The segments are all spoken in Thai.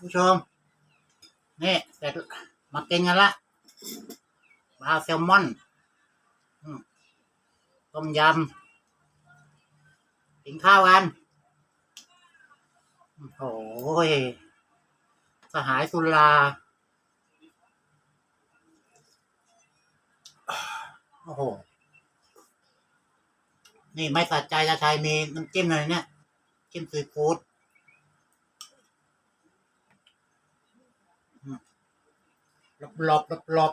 ผู้ชม นี่เสร็จมากินกันละปลาแซลมอนต้มยำกินข้าวกัน โอ้ยสหายสุราโอ้โห นี่ไม่สัดใจจะใช้มีน้ำจิ้มอะไรเนี่ย จิ้มซีฟู้ด หลบหลบหลบหลบ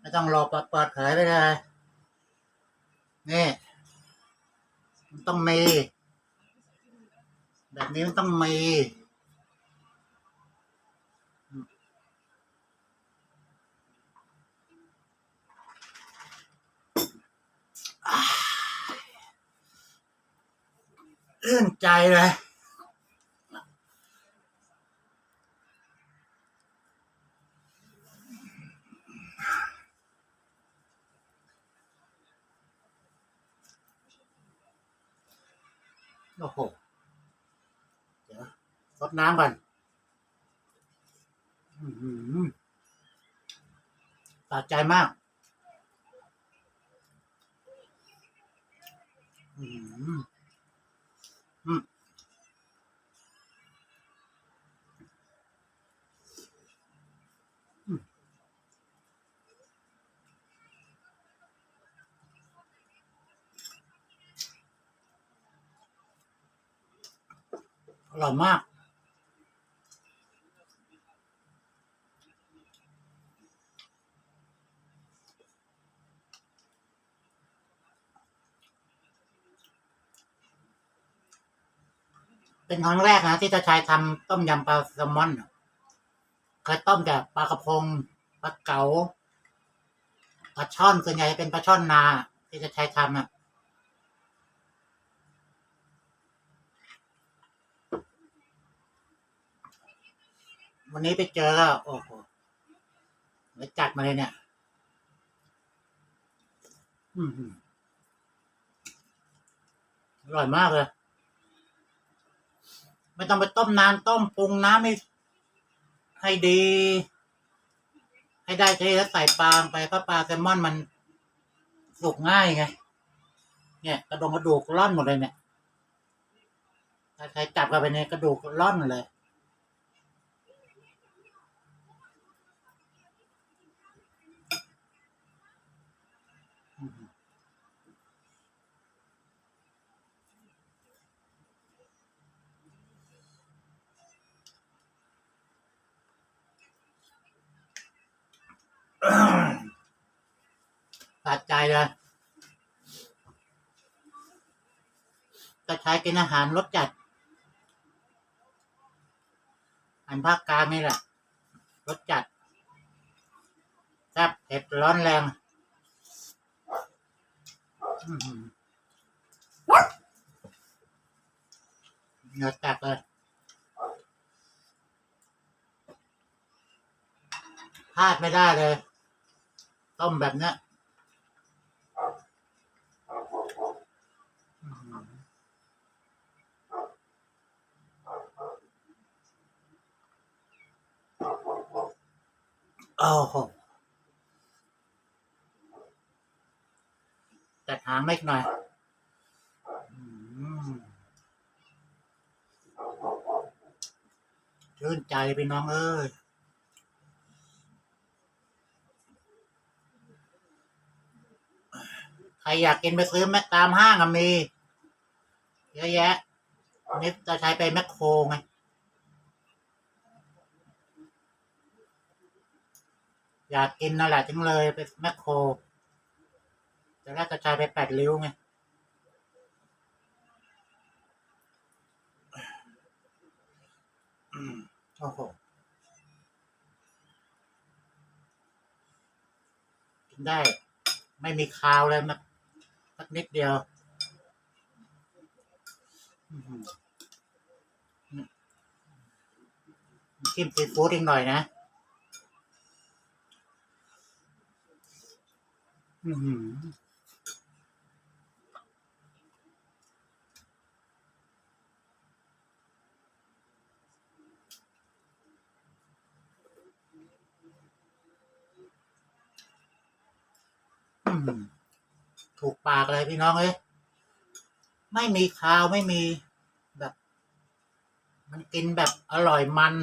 ไม่ต้องหลบอะเปิดเผยไปเลยนี่มันต้องมี แบบนี้มันต้องมีอืมอ่าลื่นใจเลย โอ้โห เดี๋ยวรดน้ำก่อนอื้อหือสะใจมาก อร่อยมาก เป็นครั้งแรกนะที่จะใช้ทำต้มยำปลาแซลมอนเคยต้มแต่ปลากระพงปลาเก๋าปลาช่อนส่วนใหญ่เป็นปลาช่อนนาที่จะใช้ทำอะ วันนี้ไปเจอก็โอ้โหแล้วจัดมาเลยเนี่ยอร่อยมากเลย ไม่ต้องไปต้มนานต้มปรุงน้ำให้ให้ดี ให้ได้ที่แล้วใส่ปลาไปเพราะปลาแซลมอนมันสุกง่ายไง เนี่ยกระดงกระดูกร่อนหมดเลยเนี่ยใครจับเข้าไปในกระดูกร่อนเลย สะใจเลยจะใช้กินอาหารรสจัด อันภาคกลางนี่แหละรสจัดแซ่บเผ็ดร้อนแรงเนื้อแตกเลยพลาดไม่ได้เลย ต้มแบบเนี้ยอื้อหือ โอ้โหจัดหางเล็กหน่อยอืมชื่นใจพี่น้องเอ้ยใครอยากกินไปซื้อแมตามห้างอะมี เยอะแยะอันนี้จะใช้ไปแมคโครไง อยากกินนั่นแหละจึงเลยไปแมคโครแต่แรกจะใช้ไปแปดริ้วไงโอ้โหกินได้ ไม่มีคาวเลยมัสักนิดเดียวจิ้มซีฟู้ดอีกหน่อยนะ ถูกปากเลยพี่น้องเอ้ยไม่มีคาวไม่มีแบบ มันกินแบบอร่อยมัน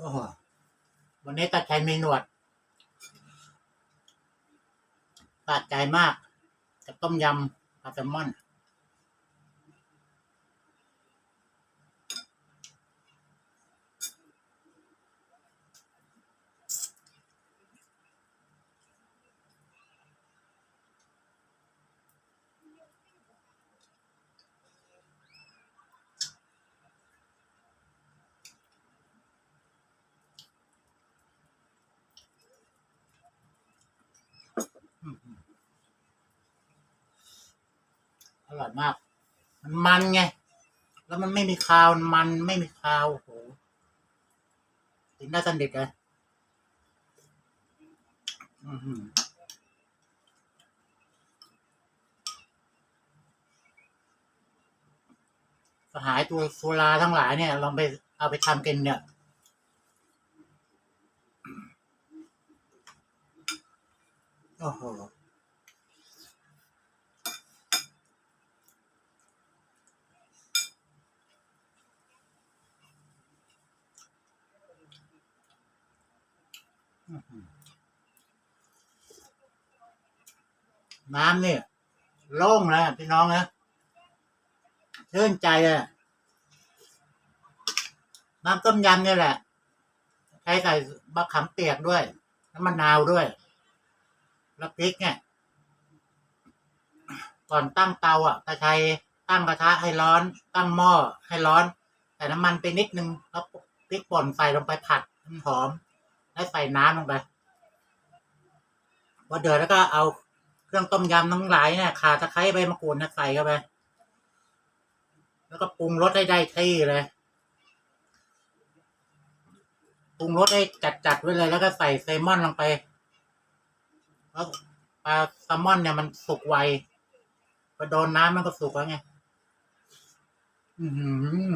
โอ้โหวันนี้ตาชัยมีหนวดสะใจมากกับต้มยำปลาแซลมอน ร่อยมาก มันมันไง แล้วมันไม่มีคาว มันไม่มีคาวโอ้โหกินได้สนิทเลยอือหือสหายตัวโซลาทั้งหลายเนี่ย ลองไปเอาไปทำกินเนี่ยโอ้โห อื้อหือ น้ำเนี่ยโล่งแล้วพี่น้องนะเชื่นใจเลยน้ำต้มยำเนี่ยแหละ ใช้ใส่มะขามเปียกด้วยน้ำมะนาวด้วย แล้วพริกเนี่ย ก่อนตั้งเตาอะตาชัยตั้งกระทะให้ร้อน ตั้งหม้อให้ร้อนใส่น้ำมันไปนิดนึงแล้วพริกป่นใส่ลงไปผัดมันหอม แล้วใส่น้ำลงไปพอเดือดแล้วก็เอาเครื่องต้มยำทั้งหลายเนี่ยข่าตะไคร้ใบมะกรูดนะใส่เข้าไป แล้วก็ปรุงรสให้ได้ที่เลยปรุงรสให้จัดๆไว้เลย แล้วก็ใส่แซลมอนลงไปแล้วปลาแซลมอนเนี่ยมันสุกไวพอโดนน้ำมันก็สุกแล้วไง อือหือ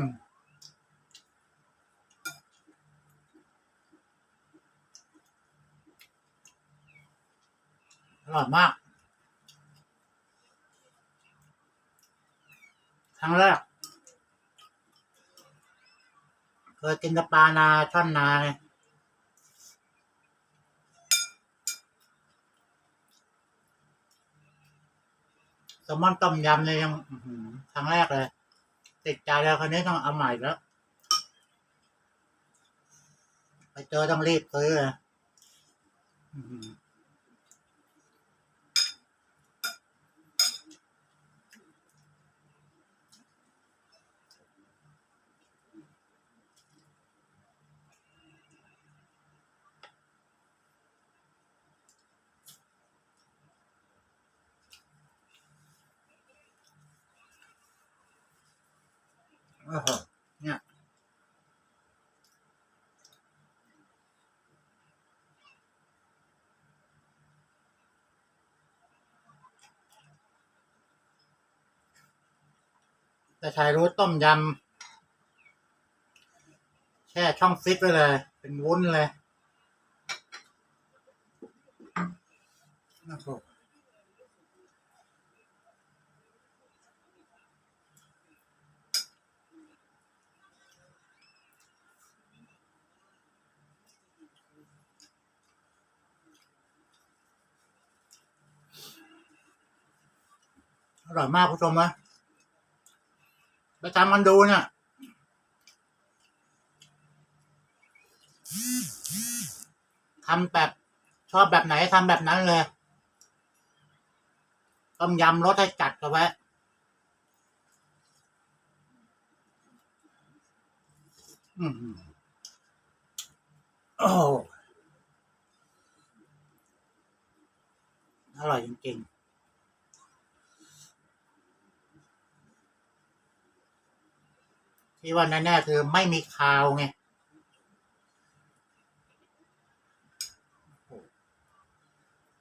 อ ร่อยมาก ครั้งแรกเคยกินแต่ปลานาช่อนนาไงแซลมอนต้มยำเนี่ยยังครั้งแรกเลย ติดใจแล้วคราวนี้ต้องเอาใหม่แล้ว ไปเจอต้องรีบซื้อเลยอื้อหือ โอ้โห เนี่ยแต่ชายรู้ต้มยำแช่ช่องฟิตไว้เลย เป็นวุ้นเลยโอ้โห ร่อยมากคุณผู้ชมนะไปทำมันดูเนี่ยทำแบบชอบแบบไหนทำแบบนั้นเลยต้มยำรสให้จัดกันไว้อืมโอ้อร่อยจริงๆ ที่ว่าแน่ๆคือไม่มีคาวไง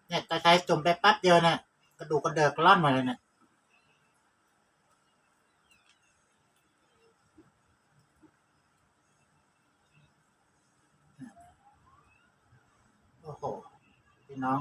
เนี่ยตาใช้จมไปแป๊บเดียวเนี่ยกระดูกกระเดิกล่อนมาเลยเนี่ยโอ้โหพี่น้อง